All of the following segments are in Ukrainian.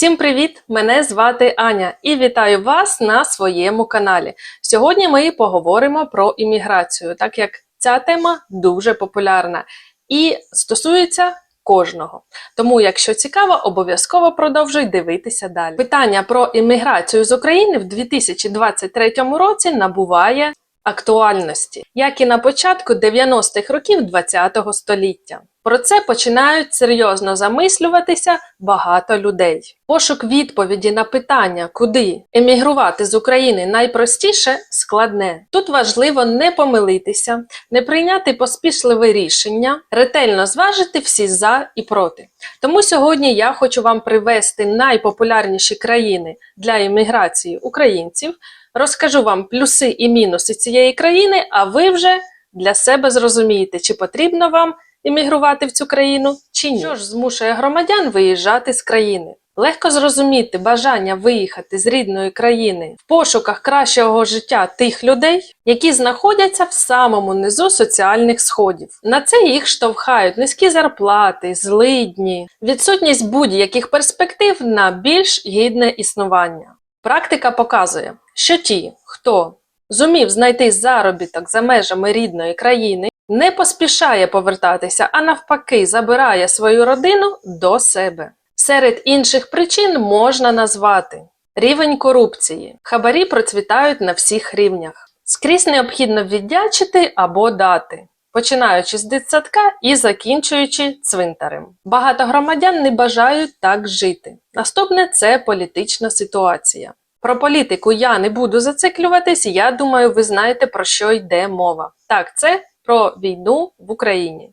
Всім привіт! Мене звати Аня і вітаю вас на своєму каналі. Сьогодні ми поговоримо про імміграцію, так як ця тема дуже популярна і стосується кожного. Тому, якщо цікаво, обов'язково продовжуй дивитися далі. Питання про імміграцію з України в 2023 році набуває актуальності, як і на початку 90-х років ХХ століття. Про це починають серйозно замислюватися багато людей. Пошук відповіді на питання, куди емігрувати з України найпростіше складне. Тут важливо не помилитися, не прийняти поспішливе рішення, ретельно зважити всі за і проти. Тому сьогодні я хочу вам привести найпопулярніші країни для імміграції українців. Розкажу вам плюси і мінуси цієї країни, а ви вже для себе зрозумієте, чи потрібно вам іммігрувати в цю країну чи ні. Що ж змушує громадян виїжджати з країни? Легко зрозуміти бажання виїхати з рідної країни в пошуках кращого життя тих людей, які знаходяться в самому низу соціальних сходів. На це їх штовхають низькі зарплати, злидні, відсутність будь-яких перспектив на більш гідне існування. Практика показує, що ті, хто зумів знайти заробіток за межами рідної країни, не поспішає повертатися, а навпаки, забирає свою родину до себе. Серед інших причин можна назвати рівень корупції. Хабарі процвітають на всіх рівнях. Скрізь необхідно віддячити або дати, починаючи з дитсадка і закінчуючи цвинтарем. Багато громадян не бажають так жити. Наступне це політична ситуація. Про політику я не буду зациклюватись, я думаю, ви знаєте, про що йде мова. Так, це про війну в Україні.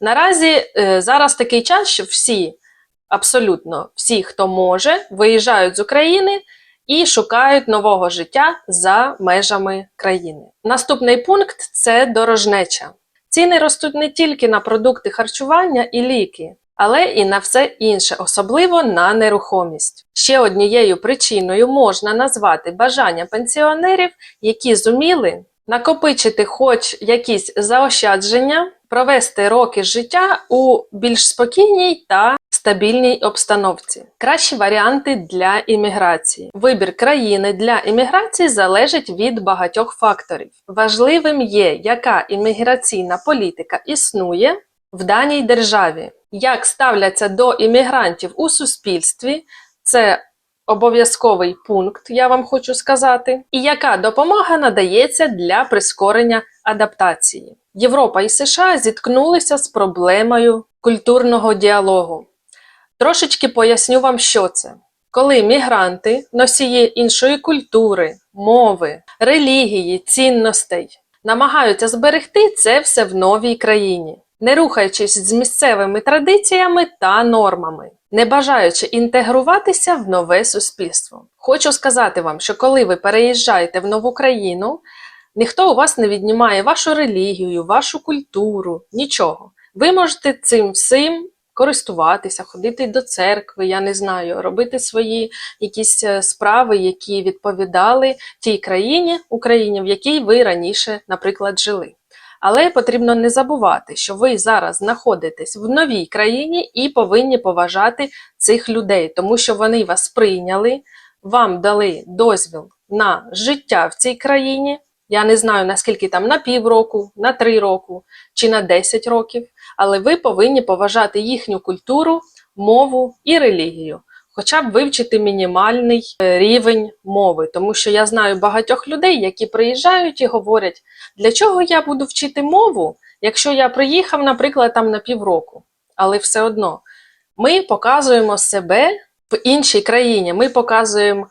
Наразі е, зараз такий час, що всі, абсолютно всі, хто може, виїжджають з України і шукають нового життя за межами країни. Наступний пункт це дорожнеча. Ціни ростуть не тільки на продукти харчування і ліки, але і на все інше, особливо на нерухомість. Ще однією причиною можна назвати бажання пенсіонерів, які зуміли накопичити хоч якісь заощадження, провести роки життя у більш спокійній та стабільній обстановці. Кращі варіанти для імміграції. Вибір країни для імміграції залежить від багатьох факторів. Важливим є, яка імміграційна політика існує в даній державі, як ставляться до іммігрантів у суспільстві. Це обов'язковий пункт, я вам хочу сказати, і яка допомога надається для прискорення адаптації. Європа і США зіткнулися з проблемою культурного діалогу. Трошечки поясню вам, що це. Коли мігранти, носії іншої культури, мови, релігії, цінностей, намагаються зберегти це все в новій країні, не рухаючись з місцевими традиціями та нормами не бажаючи інтегруватися в нове суспільство. Хочу сказати вам, що коли ви переїжджаєте в нову країну, ніхто у вас не віднімає вашу релігію, вашу культуру, нічого. Ви можете цим всім користуватися, ходити до церкви, я не знаю, робити свої якісь е, справи, які відповідали тій країні, Україні, в якій ви раніше, наприклад, жили. Але потрібно не забувати, що ви зараз знаходитесь в новій країні і повинні поважати цих людей, тому що вони вас прийняли, вам дали дозвіл на життя в цій країні. Я не знаю, наскільки там на півроку, на три року чи на 10 років, але ви повинні поважати їхню культуру, мову і релігію хоча б вивчити мінімальний е, рівень мови, тому що я знаю багатьох людей, які приїжджають і говорять, для чого я буду вчити мову, якщо я приїхав, наприклад, там на півроку. Але все одно ми показуємо себе в іншій країні, ми показуємо.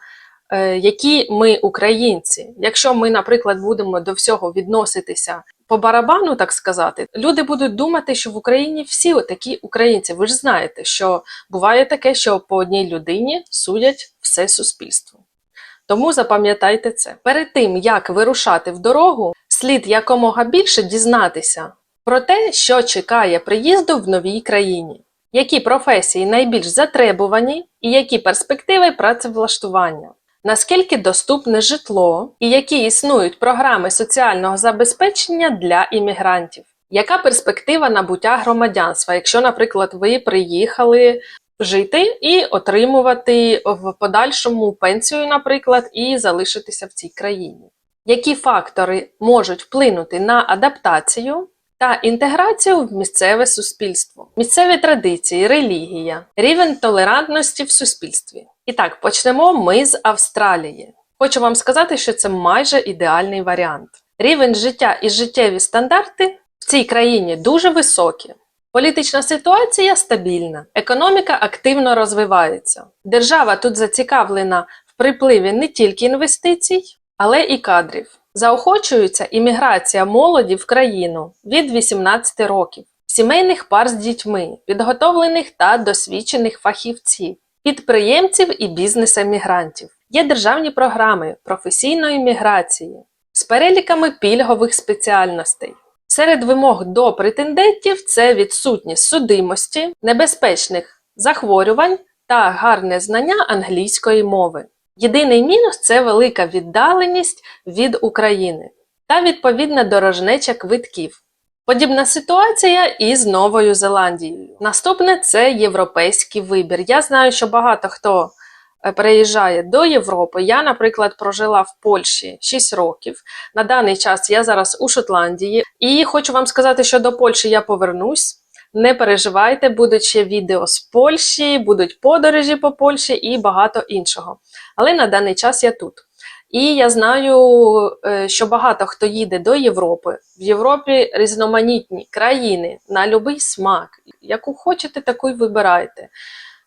Е, які ми українці, якщо ми, наприклад, будемо до всього відноситися по барабану, так сказати, люди будуть думати, що в Україні всі такі українці. Ви ж знаєте, що буває таке, що по одній людині судять все суспільство. Тому запам'ятайте це. Перед тим, як вирушати в дорогу, слід якомога більше дізнатися про те, що чекає приїзду в новій країні, які професії найбільш затребувані і які перспективи працевлаштування наскільки доступне житло і які існують програми соціального забезпечення для іммігрантів. Яка перспектива набуття громадянства, якщо, наприклад, ви приїхали жити і отримувати в подальшому пенсію, наприклад, і залишитися в цій країні. Які фактори можуть вплинути на адаптацію та інтеграцію в місцеве суспільство, місцеві традиції, релігія, рівень толерантності в суспільстві? І так, почнемо ми з Австралії. Хочу вам сказати, що це майже ідеальний варіант. Рівень життя і життєві стандарти в цій країні дуже високі. Політична ситуація стабільна, економіка активно розвивається. Держава тут зацікавлена в припливі не тільки інвестицій, але і кадрів. Заохочується імміграція молоді в країну від 18 років, сімейних пар з дітьми, підготовлених та досвідчених фахівців, підприємців і бізнес-емігрантів. Є державні програми професійної міграції з переліками пільгових спеціальностей. Серед вимог до претендентів це відсутність судимості, небезпечних захворювань та гарне знання англійської мови. Єдиний мінус це велика віддаленість від України та відповідна дорожнеча квитків. Подібна ситуація і з Новою Зеландією. Наступне це європейський вибір. Я знаю, що багато хто е, переїжджає до Європи. Я, наприклад, прожила в Польщі 6 років. На даний час я зараз у Шотландії, і хочу вам сказати, що до Польщі я повернусь. Не переживайте, будуть ще відео з Польщі, будуть подорожі по Польщі і багато іншого. Але на даний час я тут. І я знаю, е, що багато хто їде до Європи. В Європі різноманітні країни на будь-який смак. Яку хочете, таку й вибирайте.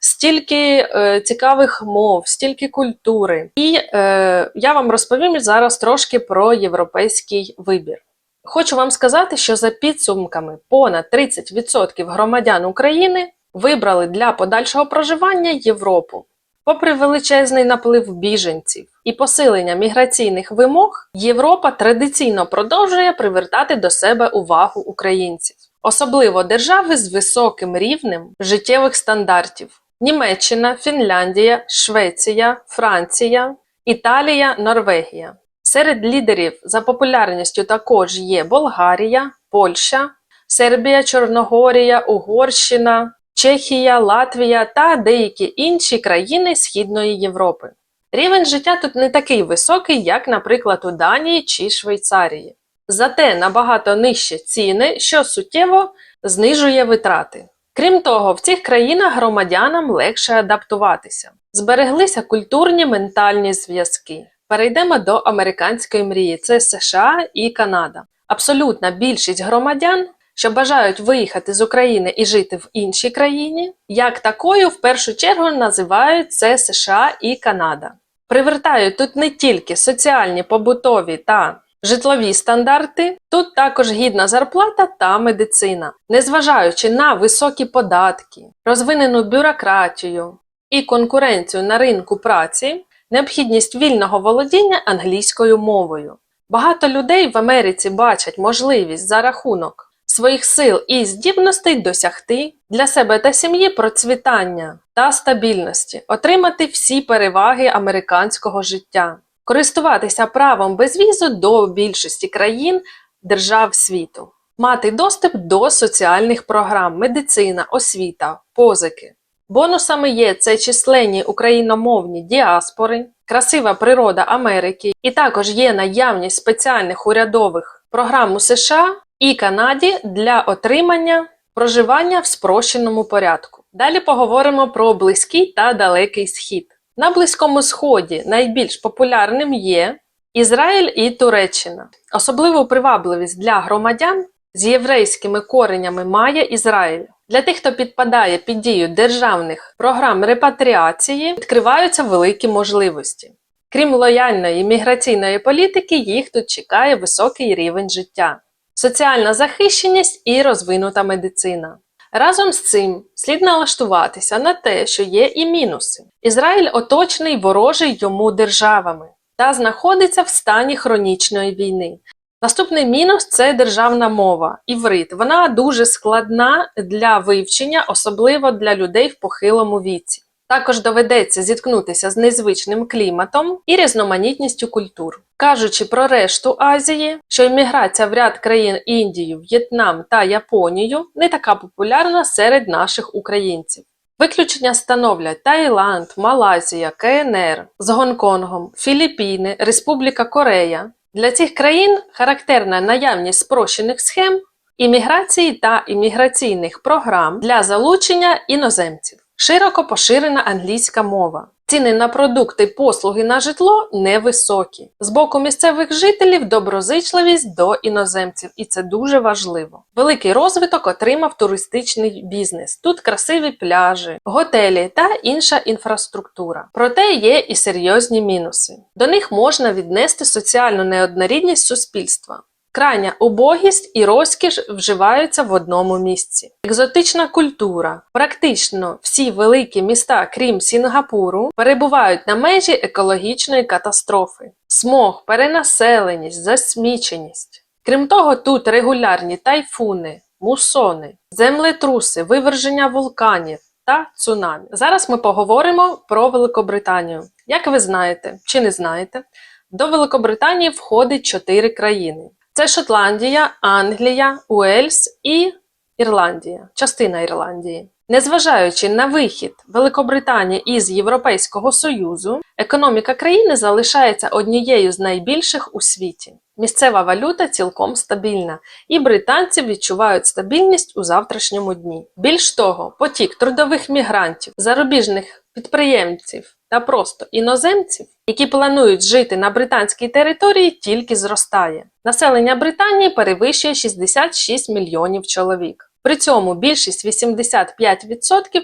Стільки е, цікавих мов, стільки культури. І е, я вам розповім зараз трошки про європейський вибір. Хочу вам сказати, що за підсумками понад 30% громадян України вибрали для подальшого проживання Європу. Попри величезний наплив біженців і посилення міграційних вимог, Європа традиційно продовжує привертати до себе увагу українців, особливо держави з високим рівнем життєвих стандартів: Німеччина, Фінляндія, Швеція, Франція, Італія, Норвегія. Серед лідерів за популярністю також є Болгарія, Польща, Сербія, Чорногорія, Угорщина, Чехія, Латвія та деякі інші країни Східної Європи. Рівень життя тут не такий високий, як, наприклад, у Данії чи Швейцарії. Зате набагато нижчі ціни, що суттєво знижує витрати. Крім того, в цих країнах громадянам легше адаптуватися. Збереглися культурні ментальні зв'язки. Перейдемо до американської мрії: це США і Канада. Абсолютна більшість громадян, що бажають виїхати з України і жити в іншій країні, як такою в першу чергу називають це США і Канада. Привертають тут не тільки соціальні, побутові та житлові стандарти, тут також гідна зарплата та медицина, незважаючи на високі податки, розвинену бюрократію і конкуренцію на ринку праці необхідність вільного володіння англійською мовою. Багато людей в Америці бачать можливість за рахунок своїх сил і здібностей досягти для себе та сім'ї процвітання та стабільності, отримати всі переваги американського життя, користуватися правом безвізу до більшості країн держав світу, мати доступ до соціальних програм, медицина, освіта, позики. Бонусами є це численні україномовні діаспори, красива природа Америки, і також є наявність спеціальних урядових програм у США і Канаді для отримання проживання в спрощеному порядку. Далі поговоримо про близький та далекий схід. На Близькому Сході найбільш популярним є Ізраїль і Туреччина. Особливу привабливість для громадян з єврейськими коренями має Ізраїль. Для тих, хто підпадає під дію державних програм репатріації, відкриваються великі можливості. Крім лояльної міграційної політики, їх тут чекає високий рівень життя, соціальна захищеність і розвинута медицина. Разом з цим слід налаштуватися на те, що є і мінуси. Ізраїль оточений ворожий йому державами та знаходиться в стані хронічної війни. Наступний мінус це державна мова, іврит. Вона дуже складна для вивчення, особливо для людей в похилому віці. Також доведеться зіткнутися з незвичним кліматом і різноманітністю культур. Кажучи про решту Азії, що імміграція в ряд країн Індію, В'єтнам та Японію не така популярна серед наших українців. Виключення становлять Таїланд, Малайзія, КНР з Гонконгом, Філіппіни, Республіка Корея. Для цих країн характерна наявність спрощених схем імміграції та імміграційних програм для залучення іноземців. Широко поширена англійська мова. Ціни на продукти, послуги на житло невисокі. З боку місцевих жителів доброзичливість до іноземців, і це дуже важливо. Великий розвиток отримав туристичний бізнес. Тут красиві пляжі, готелі та інша інфраструктура. Проте є і серйозні мінуси. До них можна віднести соціальну неоднорідність суспільства. Крайня убогість і розкіш вживаються в одному місці. Екзотична культура. Практично всі великі міста, крім Сінгапуру, перебувають на межі екологічної катастрофи. Смог, перенаселеність, засміченість. Крім того, тут регулярні тайфуни, мусони, землетруси, виверження вулканів та цунамі. Зараз ми поговоримо про Великобританію. Як ви знаєте чи не знаєте, до Великобританії входить чотири країни: це Шотландія, Англія, Уельс і Ірландія, частина Ірландії. Незважаючи на вихід Великобританії із Європейського Союзу, економіка країни залишається однією з найбільших у світі. Місцева валюта цілком стабільна, і британці відчувають стабільність у завтрашньому дні. Більш того, потік трудових мігрантів, зарубіжних підприємців та просто іноземців, які планують жити на британській території, тільки зростає. Населення Британії перевищує 66 мільйонів чоловік. При цьому більшість 85%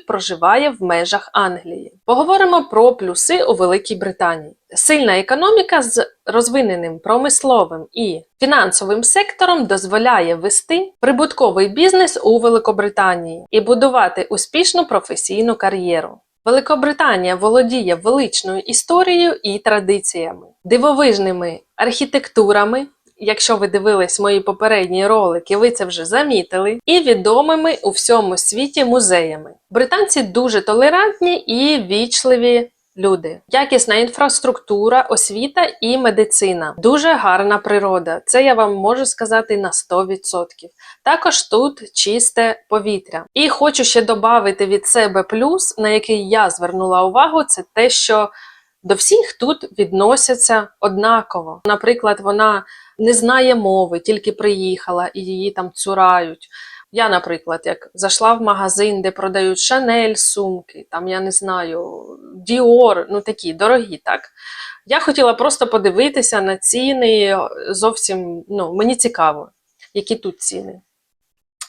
проживає в межах Англії. Поговоримо про плюси у Великій Британії. Сильна економіка з розвиненим промисловим і фінансовим сектором дозволяє вести прибутковий бізнес у Великобританії і будувати успішну професійну кар'єру. Великобританія володіє величною історією і традиціями, дивовижними архітектурами. Якщо ви дивились мої попередні ролики, ви це вже замітили, і відомими у всьому світі музеями. Британці дуже толерантні і вічливі люди, якісна інфраструктура, освіта і медицина, дуже гарна природа. Це я вам можу сказати на 100%. Також тут чисте повітря. І хочу ще додати від себе плюс, на який я звернула увагу, це те, що до всіх тут відносяться однаково. Наприклад, вона не знає мови, тільки приїхала і її там цурають. Я, наприклад, як зайшла в магазин, де продають Шанель сумки, там я не знаю, Діор, ну такі дорогі, так. Я хотіла просто подивитися на ціни зовсім, ну, мені цікаво, які тут ціни.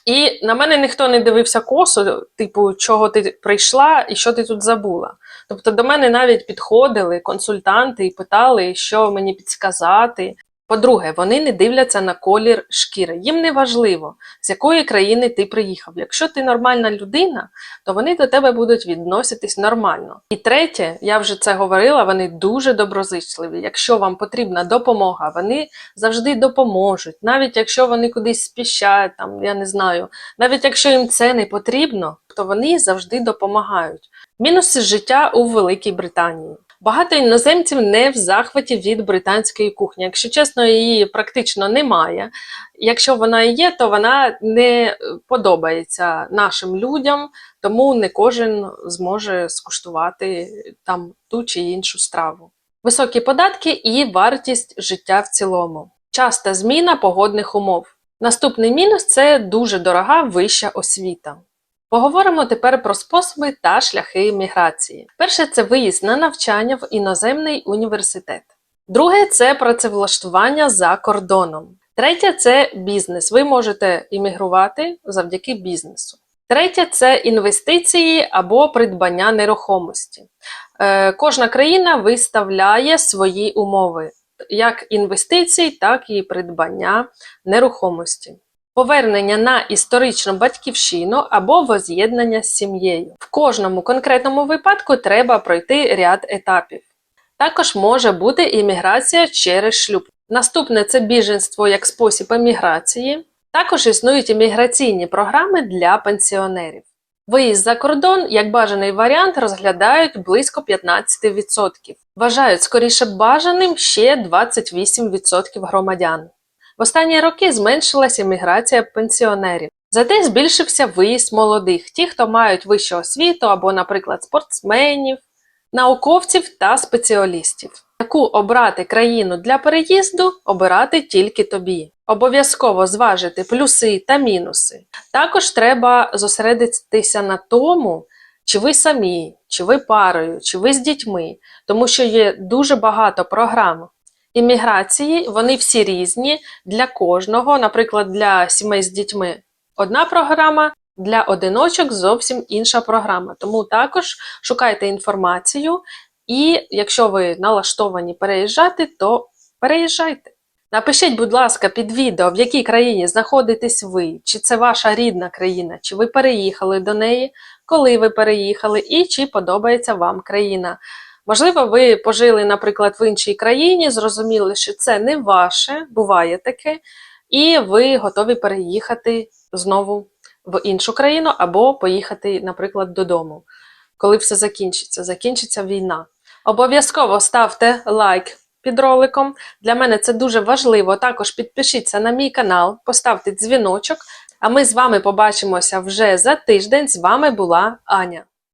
І на мене ніхто не дивився косо, типу, чого ти прийшла і що ти тут забула. Тобто до мене навіть підходили консультанти і питали, що мені підсказати. По-друге, вони не дивляться на колір шкіри. Їм не важливо, з якої країни ти приїхав. Якщо ти нормальна людина, то вони до тебе будуть відноситись нормально. І третє, я вже це говорила, вони дуже доброзичливі. Якщо вам потрібна допомога, вони завжди допоможуть. Навіть якщо вони кудись спішають, там я не знаю, навіть якщо їм це не потрібно, то вони завжди допомагають. Мінуси життя у Великій Британії. Багато іноземців не в захваті від британської кухні. Якщо чесно, її практично немає. Якщо вона і є, то вона не подобається нашим людям, тому не кожен зможе скуштувати там ту чи іншу страву. Високі податки і вартість життя в цілому. Часта зміна погодних умов. Наступний мінус це дуже дорога вища освіта. Поговоримо тепер про способи та шляхи міграції. Перше це виїзд на навчання в іноземний університет. Друге це працевлаштування за кордоном. Третє це бізнес. Ви можете іммігрувати завдяки бізнесу. Третє це інвестиції або придбання нерухомості. Е, кожна країна виставляє свої умови, як інвестицій, так і придбання нерухомості повернення на історичну батьківщину або воз'єднання з сім'єю. В кожному конкретному випадку треба пройти ряд етапів. Також може бути імміграція через шлюб. Наступне це біженство як спосіб еміграції. Також існують імміграційні програми для пенсіонерів. Виїзд за кордон як бажаний варіант розглядають близько 15%. Вважають скоріше бажаним ще 28% громадян. В останні роки зменшилася міграція пенсіонерів. Зате збільшився виїзд молодих, ті, хто мають вищу освіту або, наприклад, спортсменів, науковців та спеціалістів. Яку обрати країну для переїзду, обирати тільки тобі. Обов'язково зважити плюси та мінуси. Також треба зосередитися на тому, чи ви самі, чи ви парою, чи ви з дітьми, тому що є дуже багато програм імміграції, вони всі різні для кожного. Наприклад, для сімей з дітьми одна програма, для одиночок зовсім інша програма. Тому також шукайте інформацію, і якщо ви налаштовані переїжджати, то переїжджайте. Напишіть, будь ласка, під відео, в якій країні знаходитесь ви, чи це ваша рідна країна, чи ви переїхали до неї, коли ви переїхали, і чи подобається вам країна. Можливо, ви пожили, наприклад, в іншій країні, зрозуміли, що це не ваше, буває таке, і ви готові переїхати знову в іншу країну або поїхати, наприклад, додому, коли все закінчиться, закінчиться війна. Обов'язково ставте лайк під роликом. Для мене це дуже важливо. Також підпишіться на мій канал, поставте дзвіночок. А ми з вами побачимося вже за тиждень. З вами була Аня.